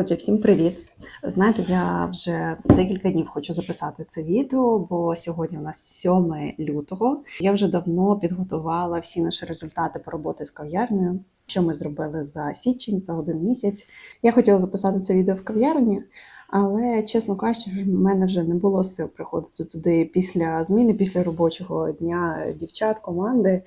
Отже, всім привіт! Знаєте, я вже декілька днів хочу записати це відео, бо сьогодні у нас 7 лютого. Я вже давно підготувала всі наші результати по роботи з кав'ярнею, що ми зробили за січень, за один місяць. Я хотіла записати це відео в кав'ярні, але, чесно кажучи, в мене вже не було сил приходити туди після зміни, після робочого дня дівчат, команди.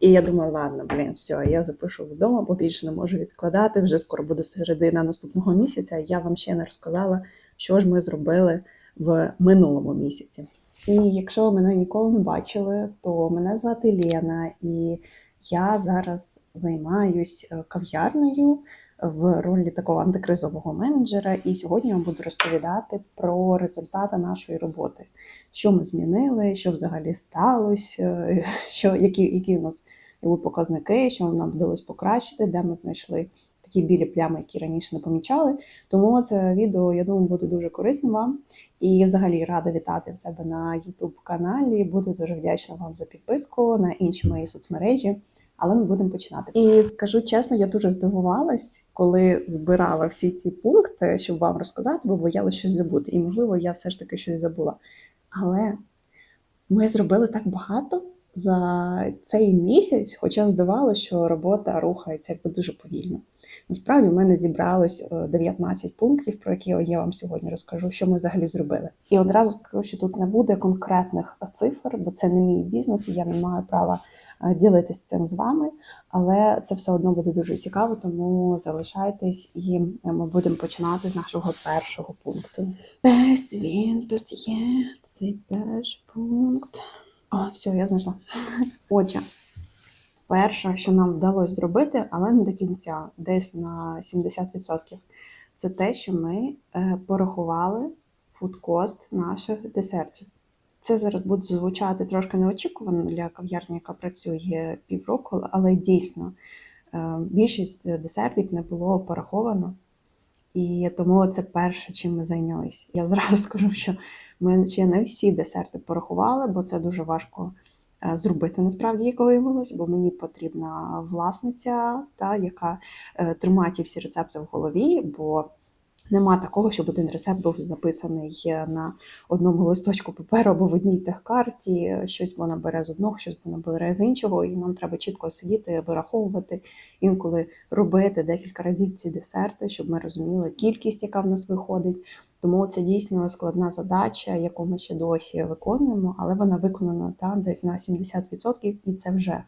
І я думаю, ладно, блін, все, я запишу вдома, бо більше не можу відкладати. Вже скоро буде середина наступного місяця. Я вам ще не розказала, що ж ми зробили в минулому місяці. І якщо ви мене ніколи не бачили, то мене звати Лена, і я зараз займаюсь е, кав'ярнею в ролі такого антикризового менеджера. І сьогодні я вам буду розповідати про результати нашої роботи, що ми змінили, що взагалі сталося, що які, які у нас якби, показники, що нам вдалося покращити, де ми знайшли такі білі плями, які раніше не помічали. Тому це відео, я думаю, буде дуже корисним вам. І взагалі рада вітати в себе на YouTube каналі. Буду дуже вдячна вам за підписку на інші мої соцмережі. Але ми будемо починати. І скажу чесно, я дуже здивувалась, коли збирала всі ці пункти, щоб вам розказати, бо боялася щось забути. І, можливо, я все ж таки щось забула. Але ми зробили так багато за цей місяць, хоча здавалося, що робота рухається якби дуже повільно. Насправді, в мене зібралось е, 19 пунктів, про які я вам сьогодні розкажу, що ми взагалі зробили. І одразу скажу, що тут не буде конкретних цифр, бо це не мій бізнес, і я не маю права е, ділитись цим з вами. Але це все одно буде дуже цікаво, тому залишайтесь і ми будемо починати з нашого першого пункту. Десь він тут є, цей перший пункт. О, все, я знайшла. Отже, перше, що нам вдалося зробити, але не до кінця, десь на 70%, це те, що ми е, порахували фудкост наших десертів. Це зараз буде звучати трошки неочікувано для кав'ярні, яка працює півроку, але дійсно е, більшість десертів не було пораховано. І тому це перше, чим ми зайнялись. Я зразу скажу, що ми ще не всі десерти порахували, бо це дуже важко е, зробити насправді, як виявилось, бо мені потрібна власниця, та, яка е, тримає ті всі рецепти в голові, бо нема такого, щоб один рецепт був записаний на одному листочку паперу або в одній техкарті. Щось вона бере з одного, щось вона бере з іншого, і нам треба чітко сидіти, вираховувати, інколи робити декілька разів ці десерти, щоб ми розуміли кількість, яка в нас виходить. Тому це дійсно складна задача, яку ми ще досі виконуємо, але вона виконана там десь на 70%, і це вже е,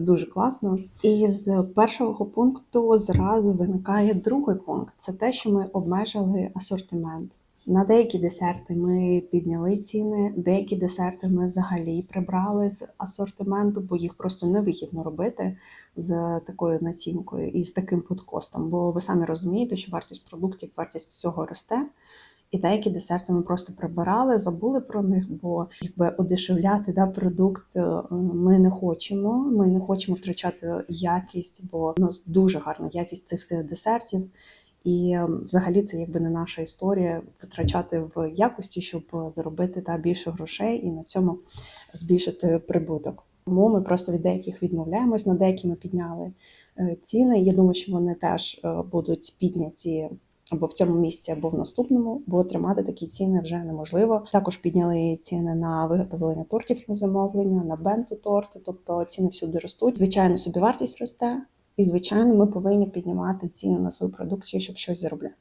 дуже класно. І з першого пункту зразу виникає другий пункт: це те, що ми обмежили асортимент. На деякі десерти ми підняли ціни, деякі десерти ми взагалі прибрали з асортименту, бо їх просто невигідно робити з такою націнкою і з таким фудкостом. Бо ви самі розумієте, що вартість продуктів, вартість всього росте. І деякі десерти ми просто прибирали, забули про них, бо якби одешевляти да, продукт е, ми не хочемо. Ми не хочемо втрачати якість, бо у нас дуже гарна якість цих всіх десертів. І взагалі це якби не наша історія витрачати в якості, щоб заробити та більше грошей і на цьому збільшити прибуток. Тому ми просто від деяких відмовляємось, на деякі ми підняли е, ціни. Я думаю, що вони теж е, будуть підняті або в цьому місці, або в наступному, бо тримати такі ціни вже неможливо. Також підняли ціни на виготовлення тортів на замовлення, на бенту торти, тобто ціни всюди ростуть. Звичайно, собівартість росте. І, звичайно, ми повинні піднімати ціни на свою продукцію, щоб щось заробляти.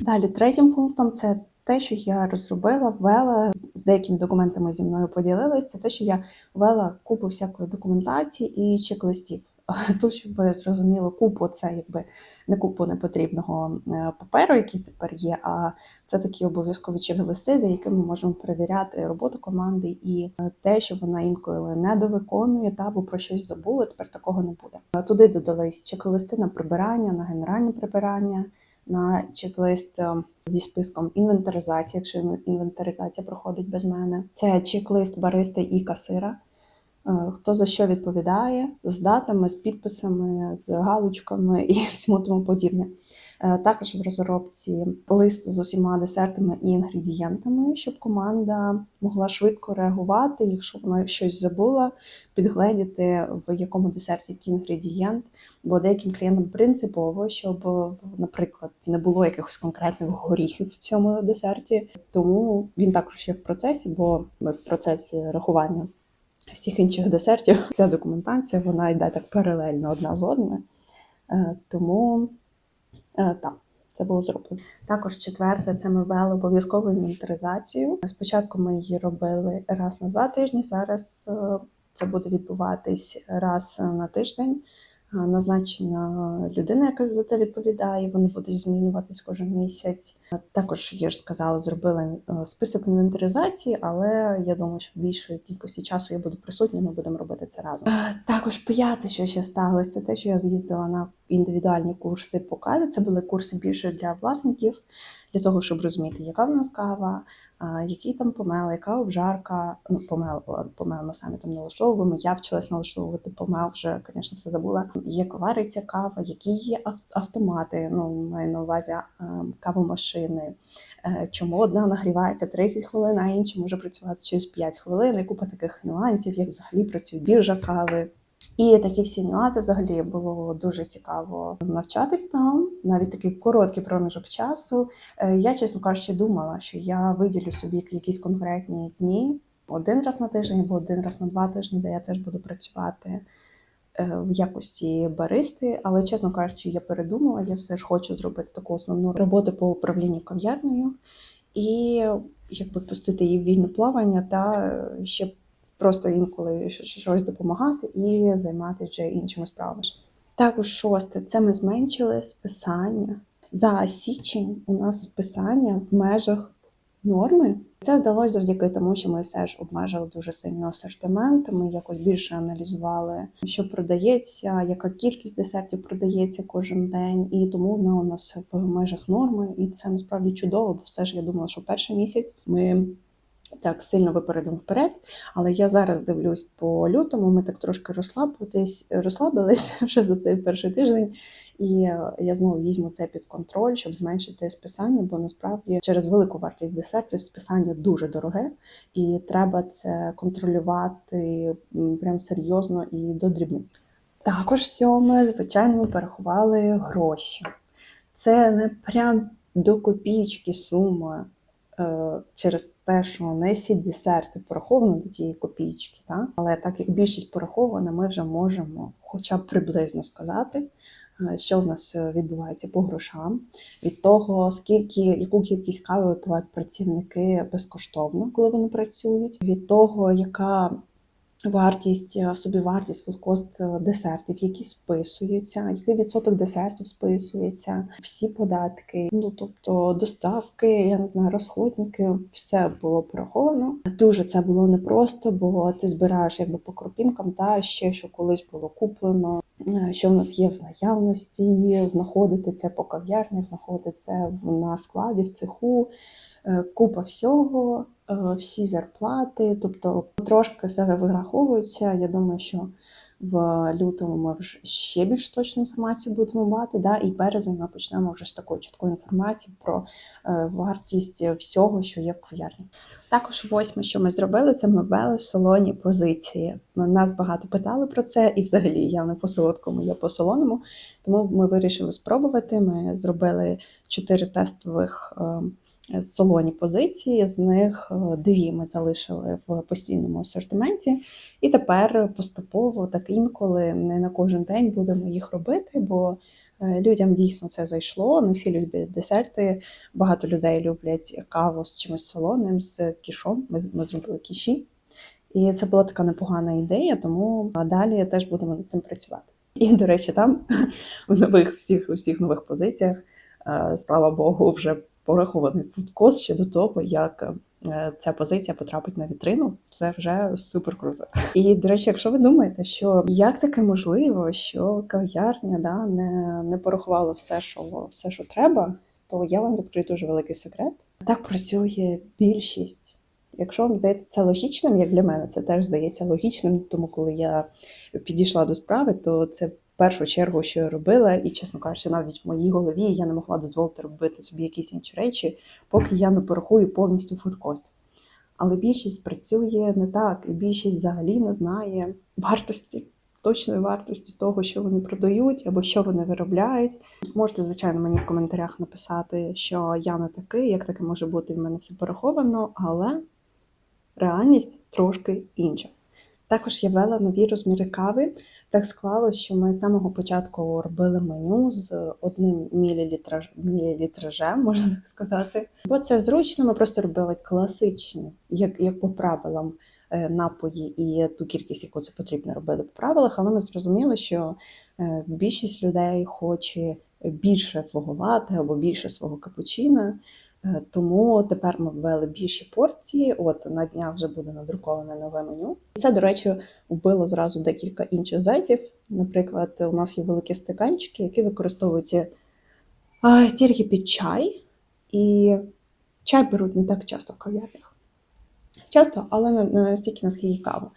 Далі, третім пунктом це те, що я розробила, ввела з деякими документами зі мною поділилась. Це те, що я ввела купу всякої документації і чек-листів. Тут, щоб ви зрозуміли, купу це якби не купу непотрібного е, паперу, який тепер є, а це такі обов'язкові чек-листи, за якими ми можемо перевіряти роботу команди і е, те, що вона інколи не довиконує та або про щось забула. Тепер такого не буде. Туди додались чек-листи на прибирання, на генеральне прибирання. На чек-лист е, зі списком інвентаризації, якщо інвентаризація проходить без мене. Це чек-лист баристи і касира. Хто за що відповідає з датами, з підписами, з галочками і всьому тому подібне. Е, Також в розробці лист з усіма десертами і інгредієнтами, щоб команда могла швидко реагувати, якщо вона щось забула, підгледіти, в якому десерті який інгредієнт. Бо деяким клієнтам принципово, щоб, наприклад, не було якихось конкретних горіхів в цьому десерті. Тому він також є в процесі, бо ми в процесі рахування всіх інших десертів. Ця документація вона йде так паралельно одна з одною. Е, Тому е, так, це було зроблено. Також четверте, це ми ввели обов'язкову інвентаризацію. Спочатку ми її робили раз на два тижні. Зараз е, це буде відбуватись раз на тиждень. Е, Назначена людина, яка за це відповідає, вони будуть змінюватись кожен місяць. Е, Також я ж сказала, зробила е, список інвентаризації, але я думаю, що більшої кількості часу я буду присутня, ми будемо робити це разом. Також п'яте, що ще сталося, це те, що я з'їздила на індивідуальні курси по каві. Це були курси більше для власників, для того, щоб розуміти, яка в нас кава, які там помели, яка обжарка. Ну, помел, помел ми самі там налаштовуємо. Я вчилась налаштовувати помел, вже, звісно, все забула. Як вариться кава, які є ав- автомати, ну, маю на увазі кавомашини. Е, Чому одна нагрівається 30 хвилин, а інша може працювати через 5 хвилин, купа таких нюансів, як взагалі працює біржа кави. І такі всі нюанси взагалі було дуже цікаво навчатись там, навіть такий короткий проміжок часу. Е, Я, чесно кажучи, думала, що я виділю собі якісь конкретні дні один раз на тиждень або один раз на два тижні, де я теж буду працювати е, в якості баристи. Але, чесно кажучи, я передумала, я все ж хочу зробити таку основну роботу по управлінню кав'ярнею і якби пустити її в вільне плавання та е, ще просто інколи щось допомагати і займатися вже іншими справами. Також шосте, це ми зменшили списання. За січень у нас списання в межах норми. Це вдалося завдяки тому, що ми все ж обмежили дуже сильно асортимент. Ми якось більше аналізували, що продається, яка кількість десертів продається кожен день, і тому вона у нас в межах норми, і це насправді чудово, бо все ж я думала, що перший місяць ми так сильно випередимо вперед. Але я зараз дивлюсь по лютому. Ми так трошки розслабитись, розслабились вже за цей перший тиждень. І е, я знову візьму це під контроль, щоб зменшити списання, бо насправді через велику вартість десертів списання дуже дороге, і треба це контролювати прям серйозно і до дрібниць. Також сьоме, звичайно, ми порахували гроші. Це не прям до копійки сума через те, що не всі десерти пораховані до тієї копійки, та? але так як більшість порахована, ми вже можемо хоча б приблизно сказати, е, що в нас е, відбувається по грошам, від того, скільки, яку кількість кави випивають працівники безкоштовно, коли вони працюють, від того, яка вартість, е, собівартість, фудкост е, десертів, які списуються, який відсоток десертів списується, всі податки, ну тобто доставки, я не знаю, розходники, все було пораховано. Дуже це було непросто, бо ти збираєш якби по кропінкам, та ще що колись було куплено, е, що в нас є в наявності, знаходити це по кав'ярнях, знаходити це в на складі, в цеху. Купа всього, всі зарплати, тобто трошки все вираховується. Я думаю, що в лютому ми вже ще більш точну інформацію будемо мати. Да? І березень ми почнемо вже з такої чіткої інформації про е, вартість всього, що є в кав'ярні. Також восьме, що ми зробили, це ми ввели солоні позиції. Нас багато питали про це, і взагалі я не по солодкому, я по солоному. Тому ми вирішили спробувати. Ми зробили чотири тестових. Солоні позиції, з них е, дві ми залишили в постійному асортименті, і тепер поступово так інколи не на кожен день будемо їх робити, бо е, людям дійсно це зайшло. Не всі люблять десерти. Багато людей люблять каву з чимось солоним, з кішом. Ми, ми зробили кіші. І це була така непогана ідея, тому далі теж будемо над цим працювати. І, до речі, там в нових всіх, всіх нових позиціях, е, слава Богу, вже порахований фудкост ще до того, як е, ця позиція потрапить на вітрину. Це вже супер круто. І до речі, якщо ви думаєте, що як таке можливо, що кав'ярня да, не, не порахувала все, що все, що треба, то я вам відкрию дуже великий секрет. Так працює більшість. Якщо вам здається це логічним, як для мене, це теж здається логічним, тому коли я підійшла до справи, то це першу чергу, що я робила, і, чесно кажучи, навіть в моїй голові я не могла дозволити робити собі якісь інші речі, поки я не порахую повністю фудкост. Але більшість працює не так, і більшість взагалі не знає вартості, точної вартості того, що вони продають або що вони виробляють. Можете, звичайно, мені в коментарях написати, що я не такий, як таке може бути, в мене все пораховано, але реальність трошки інша. Також я ввела нові розміри кави. Так склалося, що ми з самого початку робили меню з одним мілілітраж, мілілітражем, можна так сказати. Бо це зручно, ми просто робили класичні, як, як по правилам, е, напої і ту кількість, яку це потрібно робити по правилах, але ми зрозуміли, що е, більшість людей хоче більше свого лати або більше свого капучино. Е, Тому тепер ми ввели більші порції. От на днях вже буде надруковане нове меню. Це, до речі, вбило зразу декілька інших зайців. Наприклад, у нас є великі стаканчики, які використовуються тільки під чай, і чай беруть не так часто в кав'ярнях. Часто, але не настільки наскільки каву.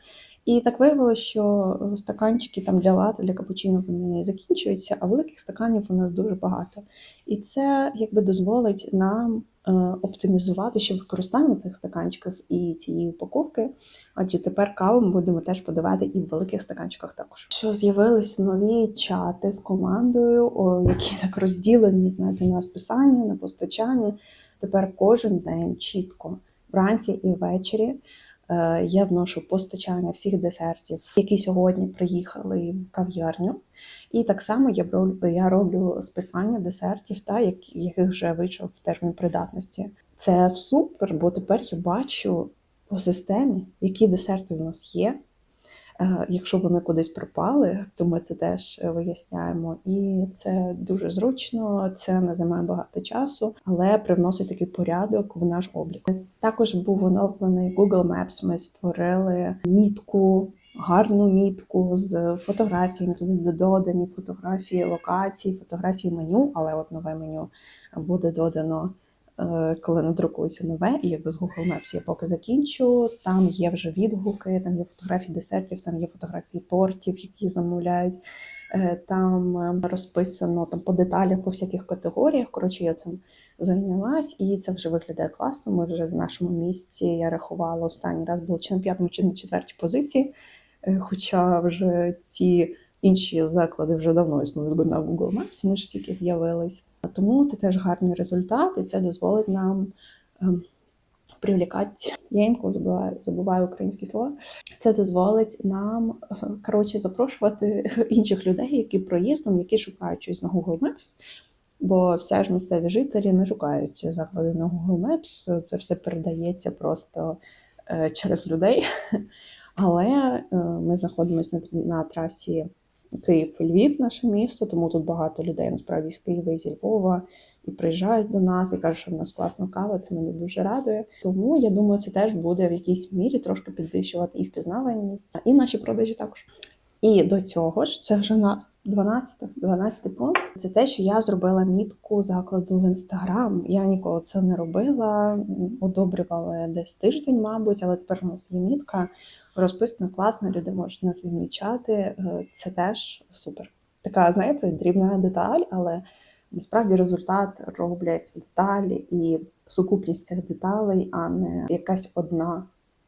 І так виявилося, що стаканчики там для лати, для капучино вони закінчуються, а великих стаканів у нас дуже багато. І це якби дозволить нам е, оптимізувати ще використання цих стаканчиків і цієї упаковки. Адже тепер каву ми будемо теж подавати і в великих стаканчиках також. Що з'явились нові чати з командою, які так розділені, знаєте, на списання, на постачання. Тепер кожен день чітко вранці і ввечері. Е, Я вношу постачання всіх десертів, які сьогодні приїхали в кав'ярню. І так само я роблю, я роблю списання десертів, та яких вже вийшов в термін придатності. Це супер, бо тепер я бачу по системі, які десерти в нас є. Е, Якщо вони кудись пропали, то ми це теж е, виясняємо. І це дуже зручно, це не займає багато часу, але привносить такий порядок в наш облік. Також був оновлений Google Maps. Ми створили мітку, гарну мітку з фотографіями. Туди додані фотографії локацій, фотографії меню, але от нове меню буде додано. Е, Коли надрукується нове, і якби з Google Maps я поки закінчу, там є вже відгуки, там є фотографії десертів, там є фотографії тортів, які замовляють. Е, Там е, розписано там по деталях, по всяких категоріях. Коротше, я цим зайнялась, і це вже виглядає класно. Ми вже в нашому місці я рахувала останній раз було чи на п'ятому, чи на четвертій позиції. Хоча вже ці інші заклади вже давно існують на Google Maps, ми ж тільки з'явились. Тому це теж гарний результат, і це дозволить нам ем, привлікати. Я інколи забуваю, забуваю українські слова. Це дозволить нам е, коротше запрошувати інших людей, які проїздом, які шукають щось на Google Maps. Бо все ж місцеві жителі не шукають заклади на Google Maps. Це все передається просто е, через людей. Але е, ми знаходимося на, на трасі Київ-Львів, наше місто, тому тут багато людей насправді з Києва і зі Львова і приїжджають до нас і кажуть, що в нас класна кава, це мене дуже радує. Тому я думаю, це теж буде в якійсь мірі трошки підвищувати і впізнаваність, і наші продажі також. І до цього ж це вже на 12, 12 пункт. Це те, що я зробила мітку закладу в інстаграм. Я ніколи це не робила, одобрювала десь тиждень, мабуть, але тепер у нас є мітка розписана класно, люди можуть нас відмічати. Е, Це теж супер. Така, знаєте, дрібна деталь, але насправді результат роблять деталі і сукупність цих деталей, а не якась одна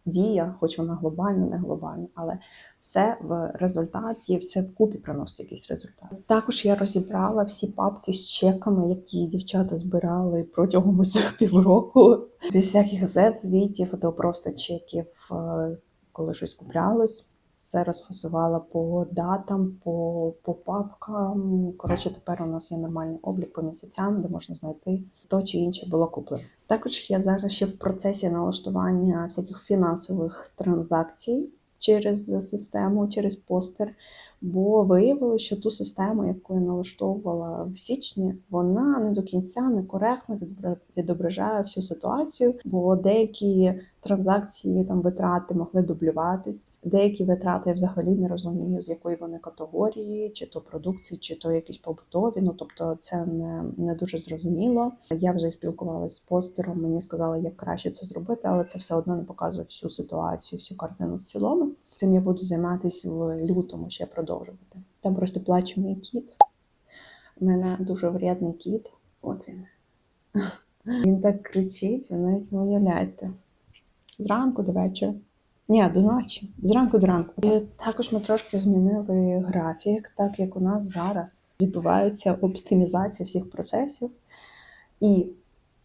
дія, хоч вона глобальна, не глобальна, але все в результаті, все вкупі приносить якийсь результат. Також я розібрала всі папки з чеками, які дівчата збирали протягом цих півроку, без всяких Z звітів, то просто чеків, е, коли щось куплялось. Все розфасувала по датам, по, по папкам. Коротше, тепер у нас є нормальний облік по місяцям, де можна знайти то чи інше було куплено. Також я зараз ще в процесі налаштування всяких фінансових транзакцій через систему, через постер. Бо виявилося, що ту систему, яку я налаштовувала в січні, вона не до кінця некоректно відобра- відображає всю ситуацію, бо деякі транзакції там витрати могли дублюватись, деякі витрати я взагалі не розумію, з якої вони категорії, чи то продукти, чи то якісь побутові. Ну тобто це не, не дуже зрозуміло. Я вже спілкувалася з постером, мені сказали, як краще це зробити, але це все одно не показує всю ситуацію, всю картину в цілому. Цим я буду займатися в лютому ще продовжувати. Там просто плаче мій кіт. У мене дуже вредний кіт. От він. Він так кричить, ви навіть не уявляєте. Зранку до вечора. Ні, до ночі. Зранку до ранку. І також ми трошки змінили графік, так як у нас зараз відбувається оптимізація всіх процесів. І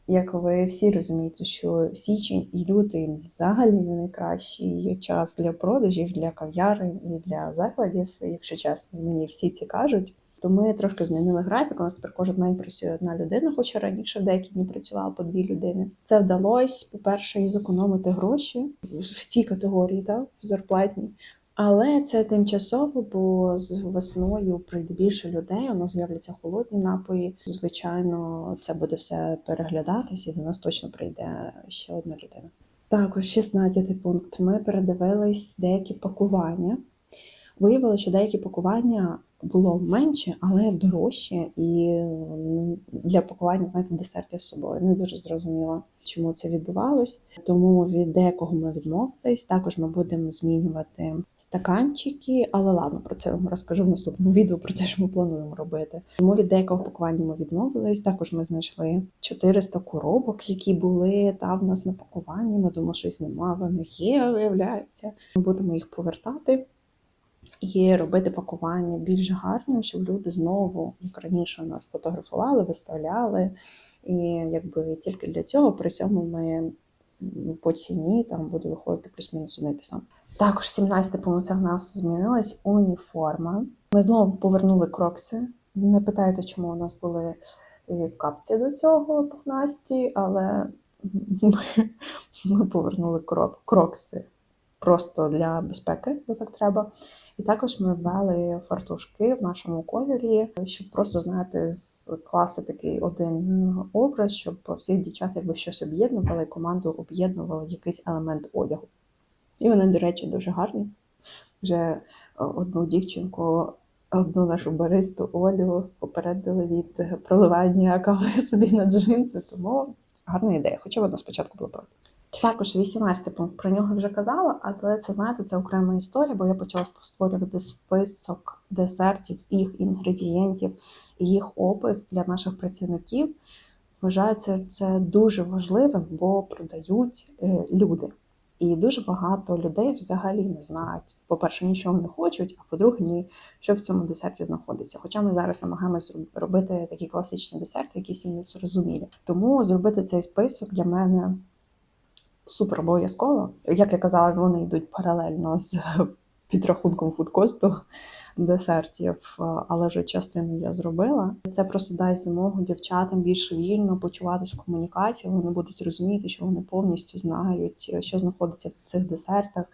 як ви всі розумієте, що січень і лютий взагалі не найкращий час для продажів, для кав'ярень і для закладів, якщо чесно, мені всі ці кажуть. То ми трошки змінили графік. У нас тепер кожен день працює одна людина, хоча раніше в деякі дні працювало по дві людини. Це вдалося, по-перше, і зекономити гроші в цій категорії, так, в зарплатній. Але це тимчасово, бо з весною прийде більше людей. У нас з'являться холодні напої. Звичайно, це буде все переглядатись, і до нас точно прийде ще одна людина. Також 16 пункт. Ми передивились деякі пакування. Виявилося, що деякі пакування було менше, але дорожче, і для пакування, знаєте, десертів з собою. Не дуже зрозуміло, чому це відбувалось. Тому від деякого ми відмовились. Також ми будемо змінювати стаканчики, але ладно, про це я вам розкажу в наступному відео про те, що ми плануємо робити. Тому від деякого пакування ми відмовились. Також ми знайшли 400 коробок, які були там в нас на пакуванні. Ми думали, що їх немає, вони є, виявляється. Ми будемо їх повертати і робити пакування більш гарним, щоб люди знову, як раніше нас фотографували, виставляли. І якби тільки для цього при цьому ми по ціні там буде виходити плюс-мінус одне те саме. Також 17 пункт в нас змінилась уніформа. Ми знову повернули крокси. Не питайте, чому у нас були е, капці до цього пухнасті, але ми, ми повернули крок, крокси просто для безпеки, бо так треба. І також ми ввели фартушки в нашому кольорі, щоб просто знаєте, скласти такий один образ, щоб всіх дівчат якби щось об'єднували, команду об'єднували якийсь елемент одягу. І вони, до речі, дуже гарні. Вже е, одну дівчинку, одну нашу баристу Олю попередили від проливання кави собі на джинси, тому гарна ідея, хоча вона спочатку була проти. Також 18 пункт про нього вже казала, але це знаєте, це окрема історія, бо я почала створювати список десертів, їх інгредієнтів, їх опис для наших працівників. Вважаю це, це дуже важливим, бо продають е, люди. І дуже багато людей взагалі не знають. По-перше, нічого не хочуть, а по-друге, ні, що в цьому десерті знаходиться. Хоча ми зараз намагаємося робити такі класичні десерти, які всім зрозумілі. Тому зробити цей список для мене супер обов'язково. Як я казала, вони йдуть паралельно з підрахунком фудкосту десертів, але вже частину я зробила. Це просто дасть змогу дівчатам більш вільно почуватися в комунікації. Вони будуть розуміти, що вони повністю знають, що знаходиться в цих десертах.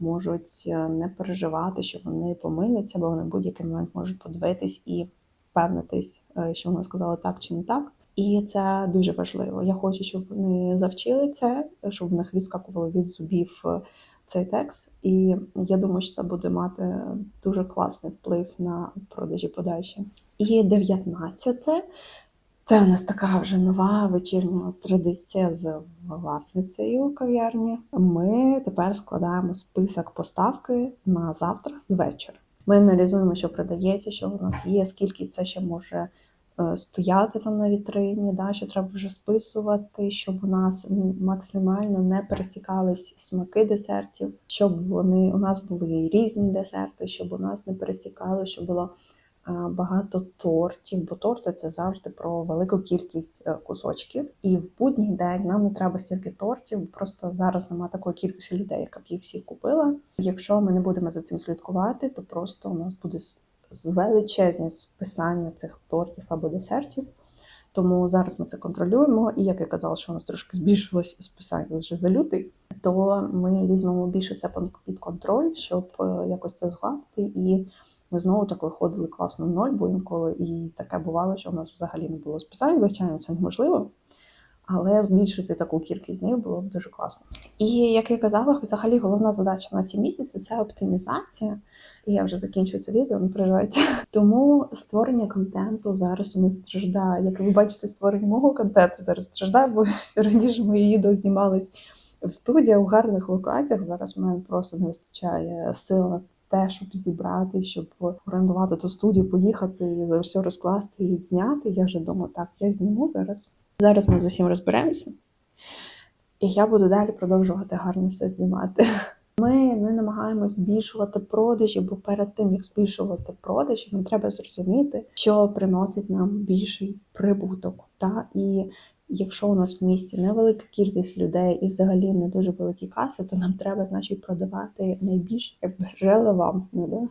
Можуть не переживати, що вони помиляться, бо вони в будь-який момент можуть подивитись і впевнитись, е, що вони сказали так чи не так. І це дуже важливо. Я хочу, щоб вони завчили це, щоб в них відскакувало від зубів е, цей текст. І я думаю, що це буде мати дуже класний вплив на продажі подальші. І 19 це у нас така вже нова вечірня традиція з власницею кав'ярні. Ми тепер складаємо список поставки на завтра з вечора. Ми аналізуємо, що продається, що у нас є, скільки це ще може стояти там на вітрині, да, що треба вже списувати, щоб у нас максимально не пересікались смаки десертів, щоб вони у нас були різні десерти, щоб у нас не пересікали, щоб було е, багато тортів, бо торти це завжди про велику кількість е, кусочків. І в будній день нам не треба стільки тортів, просто зараз немає такої кількості людей, яка б їх всіх купила. Якщо ми не будемо за цим слідкувати, то просто у нас буде величезне списання цих тортів або десертів. Тому зараз ми це контролюємо. І як я казала, що у нас трошки збільшилось списання вже за лютий, то ми візьмемо більше це під контроль, щоб е, якось це згладити. І ми знову так виходили класно в ноль, бо інколи і таке бувало, що у нас взагалі не було списань. Звичайно, це неможливо. Але збільшити таку кількість днів було б дуже класно. І як я казала, взагалі головна задача на ці місяці це оптимізація. І я вже закінчую це відео, не переживайте. Тому створення контенту зараз у нас страждає. Як ви бачите, створення мого контенту зараз страждає, бо раніше мої відео знімались в студіях в гарних локаціях. Зараз в мене просто не вистачає сил на те, щоб зібрати, щоб орендувати ту студію, поїхати, все розкласти і зняти. Я вже думаю, так, я зніму зараз. Зараз ми з усім розберемося. І я буду далі продовжувати гарно все знімати. Ми не намагаємось збільшувати продажі, бо перед тим як збільшувати продажі, нам треба зрозуміти, що приносить нам більший прибуток. Та і якщо у нас в місті невелика кількість людей і взагалі не дуже великі каси, то нам треба, значить, продавати найбільш якби, релевантно, да?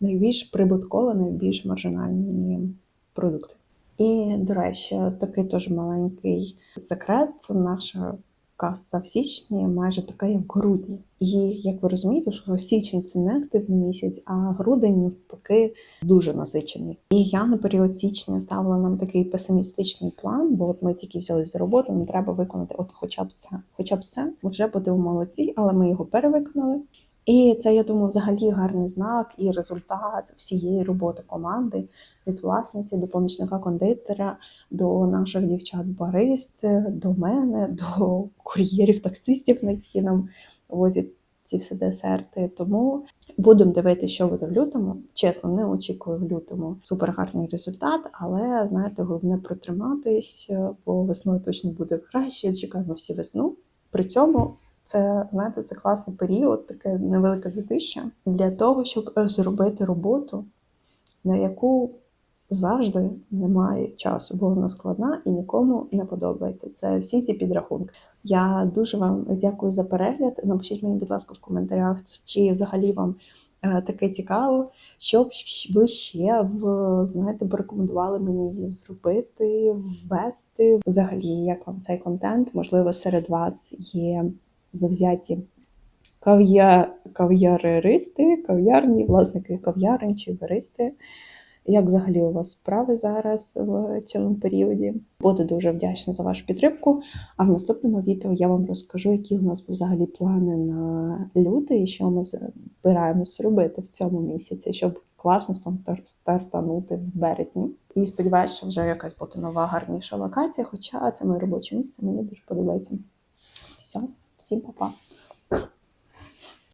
найбільш прибутково, найбільш маржинальні продукти. І, до речі, такий теж маленький секрет. Наша каса в січні майже така, як в грудні. І як ви розумієте, що січень це не активний місяць, а грудень навпаки дуже насичений. І я на період січня ставила нам такий песимістичний план, бо от ми тільки взялися за роботу, нам треба виконати от хоча б це. Хоча б це ми вже будемо молодці, але ми його перевиконали. І це, я думаю, взагалі гарний знак і результат всієї роботи команди від власниці до помічника кондитера, до наших дівчат-барист, до мене, до кур'єрів, таксистів, які нам возять ці всі десерти. Тому будемо дивитися, що буде в лютому. Чесно, не очікую в лютому супергарний результат, але знаєте, головне протриматись, бо весною точно буде краще. Чекаємо всі весну. При цьому. Це знаєте, це класний період, таке невелике затища для того, щоб зробити роботу, на яку завжди немає часу, бо вона складна і нікому не подобається. Це всі ці підрахунки. Я дуже вам дякую за перегляд. Напишіть мені, будь ласка, в коментарях, чи взагалі вам е, таке цікаво, що б ви ще в знаєте, б рекомендували мені зробити, ввести. Взагалі, як вам цей контент? Можливо, серед вас є завзяті кав'я... кав'яристи, кав'ярні, власники кав'ярень чи баристи. Як взагалі у вас справи зараз в цьому періоді? Буду дуже вдячна за вашу підтримку. А в наступному відео я вам розкажу, які у нас взагалі плани на лютий і що ми збираємось робити в цьому місяці, щоб класно стартанути в березні. І сподіваюся, що вже якась буде нова гарніша локація. Хоча це моє робоче місце, мені дуже подобається. Все, всім па-па!